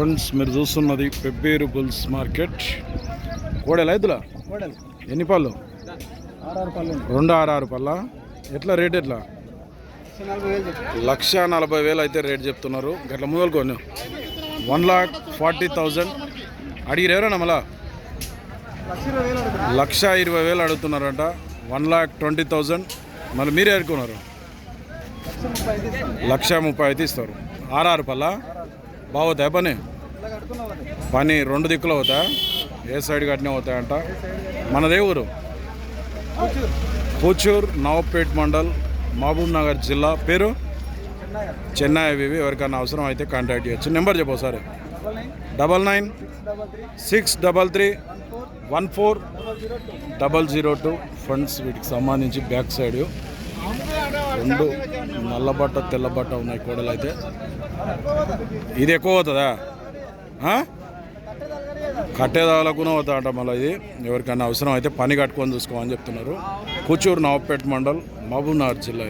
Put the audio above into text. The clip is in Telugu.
ఫ్రెండ్స్ మీరు చూస్తున్నది పెబ్బేరు బుల్స్ మార్కెట్. కోడెల కోడలు. ఎన్ని పళ్ళు? రెండు ఆరు ఆరు పళ్ళ? ఎట్లా రేట్ ఎట్లా? లక్ష నలభై వేలు అయితే రేట్ చెప్తున్నారు. గట్ల మొదలుకొని వన్ లాక్ ఫార్టీ థౌజండ్. అడిగిరు ఎవరన్నా మళ్ళా? లక్ష ఇరవై వేలు అడుగుతున్నారంట. One lakh twenty thousand. మళ్ళీ మీరే అనుకున్నారు లక్ష ముప్పై అయితే ఇస్తారు. ఆర్ఆర్ పళ్ళ? బాగుతాయి పని? పని రెండు దిక్కులు అవుతాయా ఏ సైడ్ కట్టినా అవుతాయంట. మనదే ఊరు. కూర్చోరు పూచూర్ నవపేట్ మండల్ మహబూబ్ నగర్ జిల్లా పేరు చెన్నై చెన్నై అవి ఎవరికైనా అవసరం అయితే కాంటాక్ట్ చేయొచ్చు. నెంబర్ చెప్పు ఒకసారి. Double nine six double three one four double zero two. Double zero two funds వీటికి సంబంధించి బ్యాక్ సైడ్ రెండు నల్లబట్ట తెల్లబట్ట ఉన్నాయి కోడలు అయితే ఇది ఎక్కువ అవుతుందా? కట్టేదాలకునే అవుతాడట మళ్ళీ ఇది. ఎవరికైనా అవసరం అయితే పని కట్టుకొని చూసుకోమని చెప్తున్నారు. కూచూరు నవపేట మండల్ మహబూబ్నగర్ జిల్లా